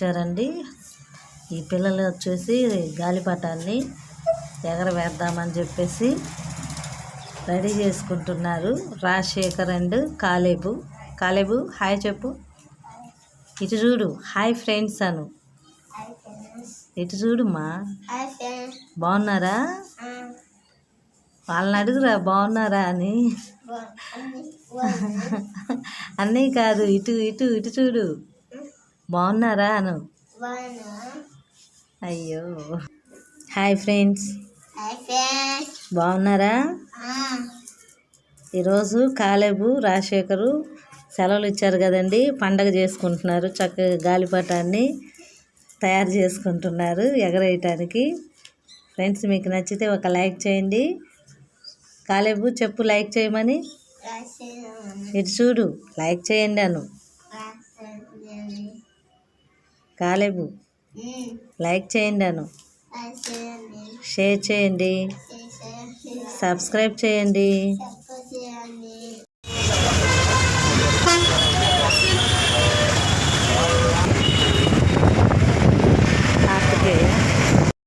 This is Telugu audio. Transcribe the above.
వచ్చారండి ఈ పిల్లలు వచ్చేసి గాలిపటాన్ని ఎగరవేద్దామని చెప్పేసి రెడీ చేసుకుంటున్నారు. Rajasekhar and Caleb. Caleb hi చెప్పు. ఇటు చూడు హాయ్ ఫ్రెండ్స్ అను. ఇటు చూడుమా. బాగున్నారా? వాళ్ళని అడుగురా బాగున్నారా అని. అన్నీ కాదు ఇటు ఇటు ఇటు చూడు. బాగున్నారా అను? అయ్యో. Hi friends. బాగున్నారా? ఈరోజు కాలేబు రాజశేఖరు సెలవులు ఇచ్చారు కదండి. పండగ చేసుకుంటున్నారు. చక్కగా గాలిపటాన్ని తయారు చేసుకుంటున్నారు ఎగరేయటానికి. ఫ్రెండ్స్ మీకు నచ్చితే ఒక లైక్ చేయండి. కాలేబు చెప్పు లైక్ చేయమని. ఇటు చూడు లైక్ చేయండి అను. కాలేబు. లైక్ చేయండి అను. షేర్ చేయండి. సబ్స్క్రైబ్ చేయండి.